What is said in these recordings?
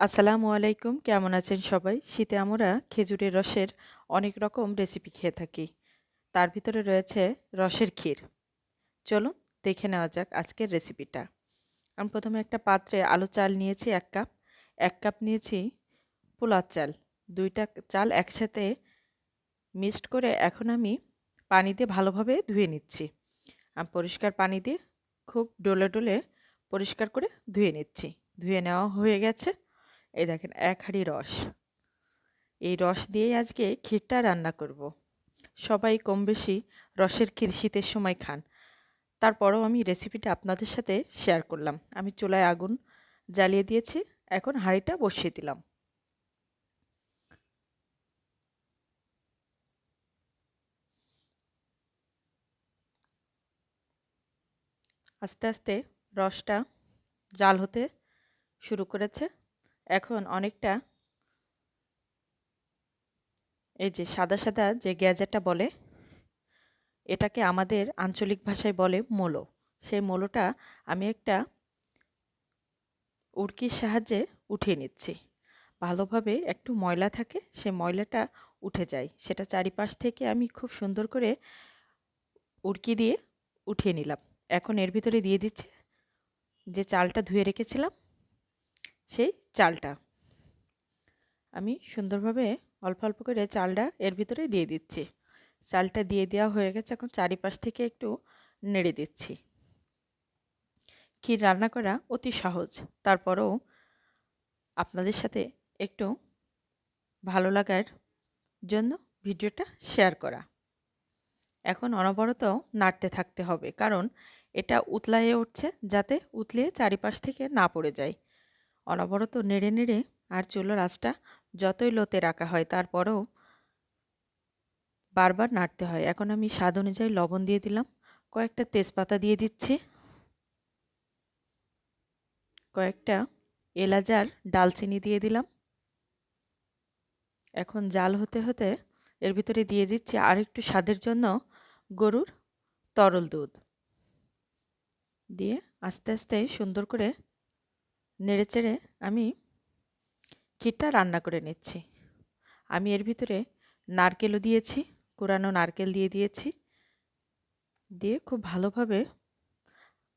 আসসালামু আলাইকুম, কেমন আছেন সবাই? শীতে আমরা খেজুরের রসের অনেক রকম রেসিপি খেয়ে থাকি। তার ভিতরে রয়েছে রসের ক্ষীর। চলুন দেখে নেওয়া যাক আজকের রেসিপিটা আমি প্রথমে একটা পাত্রে আলু চাল নিয়েছি এক কাপ। এক কাপ নিয়েছি পোলার চাল। দুইটা চাল একসাথে মিক্সড করে এখন আমি পানি দিয়ে ভালোভাবে ধুয়ে নিচ্ছি। আমি পরিষ্কার পানি দিয়ে খুব ডোলে ডোলে পরিষ্কার করে ধুয়ে নিচ্ছি। ধুয়ে নেওয়া হয়ে গেছে। এই দেখেন, এক হাঁড়ি রস। এই রস দিয়েই আজকে ক্ষীরটা রান্না করব। সবাই কম বেশি রসের ক্ষীর শীতের সময় খান। তারপরেও আমি রেসিপিটা আপনাদের সাথে শেয়ার করলাম। আমি চুলায় আগুন জ্বালিয়ে দিয়েছি, এখন হাঁড়িটা বসিয়ে দিলাম। আস্তে আস্তে রসটা জাল হতে শুরু করেছে। এখন অনেকটা এই যে সাদা সাদা যে গ্যাজেটটা বলে, এটাকে আমাদের আঞ্চলিক ভাষায় বলে মোলো। সেই মোলোটা আমি একটা উড়কির সাহায্যে উঠিয়ে নিচ্ছি। ভালোভাবে একটু ময়লা থাকে সে ময়লাটা উঠে যায়। সেটা চারিপাশ থেকে আমি খুব সুন্দর করে উড়কি দিয়ে উঠিয়ে নিলাম। এখন এর ভিতরে দিয়ে দিচ্ছি যে চালটা ধুয়ে রেখেছিলাম সেই চালটা। আমি সুন্দরভাবে অল্প অল্প করে চালটা এর ভিতরে দিয়ে দিচ্ছি। চালটা দিয়ে দেওয়া হয়ে গেছে, এখন চারিপাশ থেকে একটু নেড়ে দিচ্ছি। ক্ষীর রান্না করা অতি সহজ, তারপরেও আপনাদের সাথে একটু ভালো লাগার জন্য ভিডিওটা শেয়ার করা। এখন অনবরত নাড়তে থাকতে হবে, কারণ এটা উতলাইয়ে উঠছে যাতে উতলিয়ে চারিপাশ থেকে না পড়ে যায়। অনবরত নেড়ে নেড়ে আর চুলোর আঁচটা যতই লোতে রাখা হয়, তারপরেও বারবার নাড়তে হয়। এখন আমি স্বাদ অনুযায়ী লবণ দিয়ে দিলাম। কয়েকটা তেজপাতা দিয়ে দিচ্ছি। কয়েকটা এলাচার ডালচিনি দিয়ে দিলাম। এখন জাল হতে হতে এর ভিতরে দিয়ে দিচ্ছি আর একটু স্বাদের জন্য গরুর তরল দুধ। দিয়ে আস্তে আস্তে সুন্দর করে নেড়ে চেড়ে আমি ক্ষীরটা রান্না করে নিচ্ছি। আমি এর ভিতরে নারকেলও দিয়েছি, কোরানো নারকেল দিয়ে দিয়েছি। দিয়ে খুব ভালোভাবে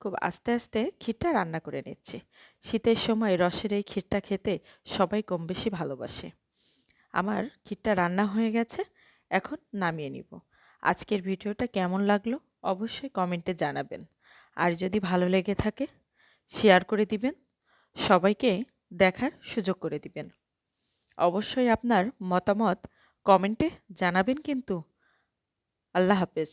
খুব আস্তে আস্তে ক্ষীরটা রান্না করে নিচ্ছি। শীতের সময় রসের এই ক্ষীরটা খেতে সবাই কম বেশি ভালোবাসে। আমার ক্ষীরটা রান্না হয়ে গেছে, এখন নামিয়ে নিব। আজকের ভিডিওটা কেমন লাগল অবশ্যই কমেন্টে জানাবেন। আর যদি ভালো লেগে থাকে, শেয়ার করে দিবেন। সবাইকে দেখার সুযোগ করে দিবেন। অবশ্যই আপনার মতামত কমেন্টে জানাবেন কিন্তু। আল্লাহ হাফেজ।